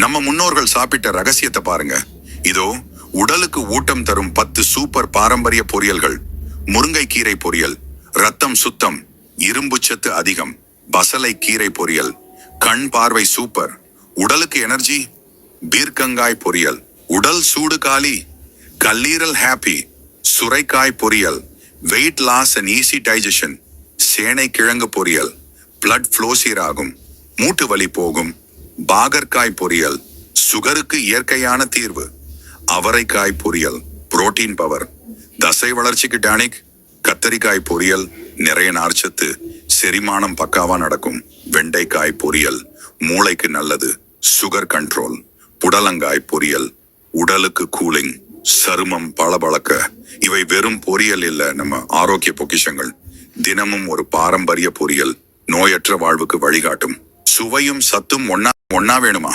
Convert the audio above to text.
நம்ம முன்னோர்கள் சாப்பிட்ட ரகசியத்தை பாருங்க. இதோ உடலுக்கு ஊட்டம் தரும் பத்து சூப்பர் பாரம்பரிய பொரியல்கள். முருங்கைக்கீரை பொரியல் ரத்தம் சுத்தம் இரும்பு சத்து அதிகம் பசலை கீரை பொரியல் கண் பார்வை சூப்பர். உடலுக்கு எனர்ஜி பீர்க்கங்காய் பொரியல் உடல் சூடு காலி கல்லீரல் ஹாப்பி சுரைக்காய் பொரியல் weight loss and easy digestion சேனை கிழங்கு பொரியல் பிளட் ஃப்ளோ சீராகும் மூட்டு வலி போகும் பாகற்காய் பொரியல் சுகருக்கு இயற்கையான தீர்வு. அவரைக்காய் பொரியல் புரோட்டீன் பவர். தசை வளர்ச்சிக்கு டானிக் கத்தரிக்காய் பொரியல் நிறைய நார்ச்சத்து செரிமானம் பக்காவா நடக்கும். வெண்டைக்காய் பொரியல் மூளைக்கு நல்லது சுகர் கண்ட்ரோல். புடலங்காய் பொரியல் உடலுக்கு கூலிங் சருமம் பளபளக்க. இவை வெறும் பொரியல் இல்ல நம்ம ஆரோக்கிய பொக்கிஷங்கள். தினமும் ஒரு பாரம்பரிய பொரியல் நோயற்ற வாழ்வுக்கு வழிகாட்டும். சுவையும் சத்தும் ஒன்னா ஒன்னா வேணுமா?